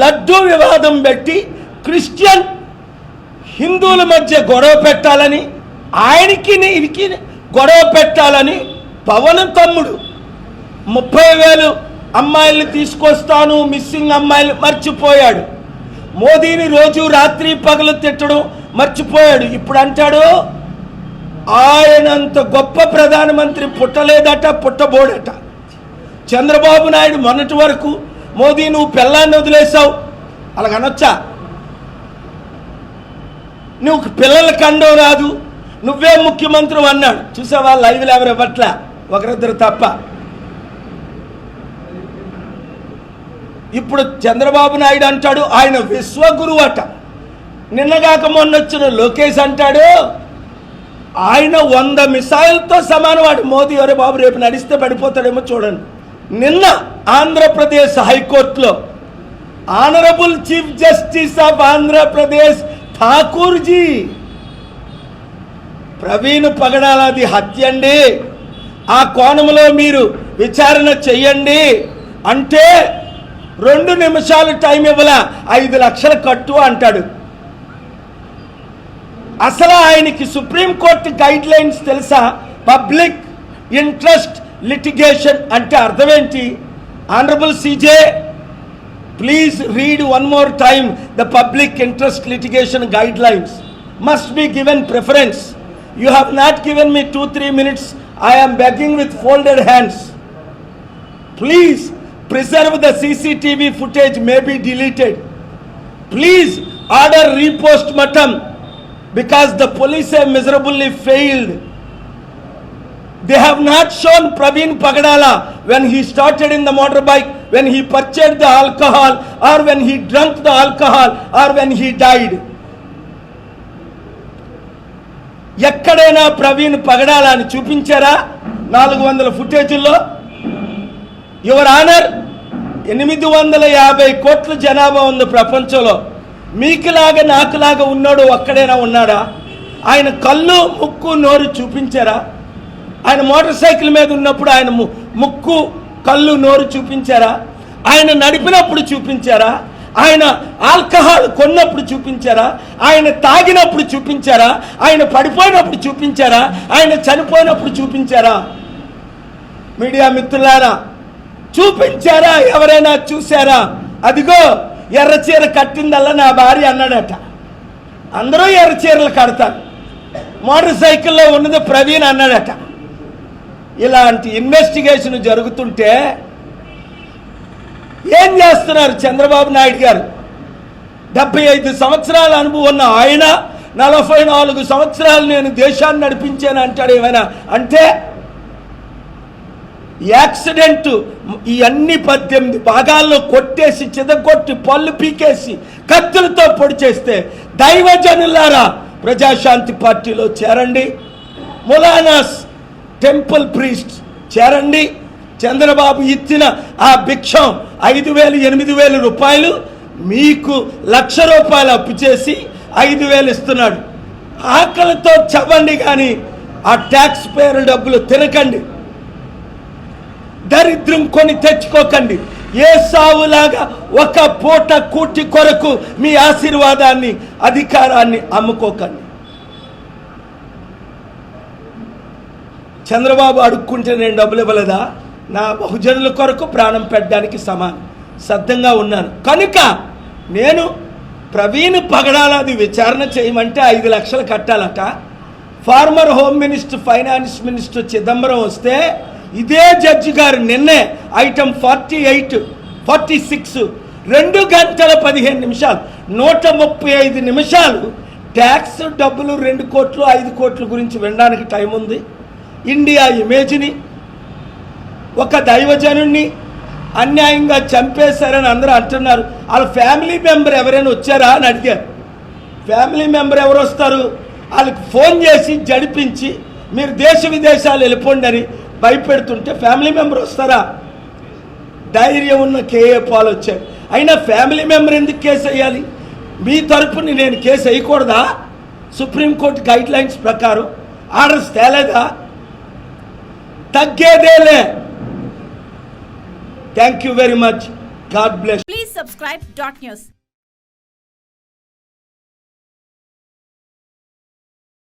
లడ్డూ వివాదం పెట్టి క్రిస్టియన్ హిందువుల మధ్య గొడవ పెట్టాలని ఆయనకి ఈయనకి గొడవ పెట్టాలని పవన్ తమ్ముడు ముప్పై వేలు అమ్మాయిల్ని తీసుకొస్తాను మిస్సింగ్ అమ్మాయిలు మర్చిపోయాడు. మోదీని రోజు రాత్రి పగలు తిట్టడం మర్చిపోయాడు. ఇప్పుడు అంటాడు ఆయనంత గొప్ప ప్రధానమంత్రి పుట్టలేదట పుట్టబోడట. చంద్రబాబు నాయుడు మొన్నటి వరకు మోదీ నువ్వు పిల్లాన్ని వదిలేసావు అలాగనొచ్చా? నువ్వు పిల్లల కండం రాదు. నువ్వే ముఖ్యమంత్రి అన్నాడు. చూసావా లైవ్లు ఎవరు ఇవ్వట్లే? ఒకరిద్దరు తప్ప. ఇప్పుడు చంద్రబాబు నాయుడు అంటాడు ఆయన విశ్వగురువు అట నిన్నగాక మొన్న వచ్చిన లోకేష్ అంటాడు ఆయన వంద మిసైల్తో సమానవాడు. మోదీ ఎవరే బాబు రేపు నడిస్తే పడిపోతాడేమో చూడండి. నిన్న ఆంధ్రప్రదేశ్ హైకోర్టులో honourable chief justice of Andhra Pradesh Thakur ji Praveen పగడాలది హత్య అండి ఆ కోణంలో మీరు విచారణ చెయ్యండి అంటే రెండు నిమిషాలు టైం ఇవ్వల ఐదు లక్షల కట్టు అంటాడు. అసలు ఆయనకి సుప్రీంకోర్టు గైడ్ లైన్స్ తెలుసా? Public interest లిటిగేషన్ అంటే అర్థం ఏంటి honourable CJ please read one more time the public interest litigation guidelines must be given preference you have not given me two three minutes I am begging with folded hands Please preserve the CCTV footage may be deleted. Please order repost-mortem because the police have miserably failed. They have not shown Praveen Pagadala when he started in the motorbike, when he purchased the alcohol, or when he drank the alcohol, or when he died. ఎక్కడైనా ప్రవీణ్ పగడాల అని చూపించారా నాలుగు వందల ఫుటేజీల్లో your honour ఎనిమిది వందల యాభై కోట్ల జనాభా ఉంది ప్రపంచంలో మీకులాగా నాకులాగా ఉన్నాడు ఒక్కడైనా ఉన్నాడా ఆయన కళ్ళు ముక్కు నోరు చూపించారా ఆయన మోటార్ సైకిల్ మీద ఉన్నప్పుడు ఆయన ము- ముక్కు కళ్ళు నోరు చూపించారా? ఆయన నడిపినప్పుడు చూపించారా? ఆయన ఆల్కహాల్ కొన్నప్పుడు చూపించారా? ఆయన తాగినప్పుడు చూపించారా? ఆయన పడిపోయినప్పుడు చూపించారా? ఆయన చనిపోయినప్పుడు చూపించారా? మీడియా మిత్రులారా చూపించారా? ఎవరైనా చూసారా అదిగో ఎర్ర చీర కట్టిందల్లా నా భార్య అన్నాడట. అందరూ ఎర్ర చీరలు కడతారు. మోటార్ సైకిల్లో ఉన్నది ప్రవీణ్ అన్నాడట. ఇలాంటి ఇన్వెస్టిగేషన్ జరుగుతుంటే ఏం చేస్తున్నారు చంద్రబాబు నాయుడు గారు? డెబ్బై ఐదు సంవత్సరాల అనుభవం ఉన్న ఆయన నలభై నాలుగు సంవత్సరాలు నేను దేశాన్ని నడిపించాను అంటాడు ఏమైనా? అంటే యాక్సిడెంట్ ఈ అన్ని పద్దెనిమిది భాగాల్లో కొట్టేసి చిదగొట్టి పళ్ళు పీకేసి కత్తులతో పొడి చేస్తే దైవజనులారా ప్రజాశాంతి పార్టీలో చేరండి. ములానాస్ టెంపుల్ ప్రీస్ట్ చేరండి. చంద్రబాబు ఇచ్చిన ఆ భిక్షం ఐదు వేలు ఎనిమిది వేలు రూపాయలు మీకు లక్ష రూపాయలు అప్పు చేసి ఐదు వేలు ఇస్తున్నాడు. ఆకలితో చవ్వండి కానీ ఆ ట్యాక్స్ పేరు డబ్బులు తినకండి. దరిద్రం కొని తెచ్చుకోకండి. ఏ సావులాగా ఒక పూట కూటి కొరకు మీ ఆశీర్వాదాన్ని అధికారాన్ని అమ్ముకోకండి. చంద్రబాబు అడుక్కుంటే నేను డబ్బులు ఇవ్వలేదా? నా బహుజనుల కొరకు ప్రాణం పెట్టడానికి సమానం. సిద్ధంగా ఉన్నాను. కనుక నేను ప్రవీణ్ పగడాలది విచారణ చేయమంటే ఐదు లక్షలు కట్టాలట. Former home minister finance minister Chidambaram వస్తే ఇదే జడ్జి గారు నిన్నే item forty eight forty six రెండు గంటల పదిహేను నిమిషాలు నూట ముప్పై ఐదు నిమిషాలు ట్యాక్స్ డబ్బులు రెండు కోట్లు ఐదు కోట్ల గురించి వినడానికి టైం ఉంది. ఇండియా ఇమేజ్ని ఒక దైవజనుణ్ణి అన్యాయంగా చంపేశారని అందరూ అంటున్నారు. వాళ్ళ ఫ్యామిలీ మెంబర్ ఎవరైనా వచ్చారా అని అడిగారు. ఫ్యామిలీ మెంబర్ ఎవరు వస్తారు? వాళ్ళకి ఫోన్ చేసి జడిపించి మీరు దేశ విదేశాలు వెళ్ళిపోండి అని భయపెడుతుంటే ఫ్యామిలీ మెంబర్ వస్తారా? ధైర్యం ఉన్న కేఏ పాల్ వచ్చారు. అయినా ఫ్యామిలీ మెంబర్ ఎందుకు కేసు వేయాలి? మీ తరపుని నేను కేసు వేయకూడదా? సుప్రీంకోర్టు గైడ్ లైన్స్ ప్రకారం ఆర్డర్స్ తేలేదా? తగ్గేదేలే thank you very much God bless Please subscribe. subscribe dot news.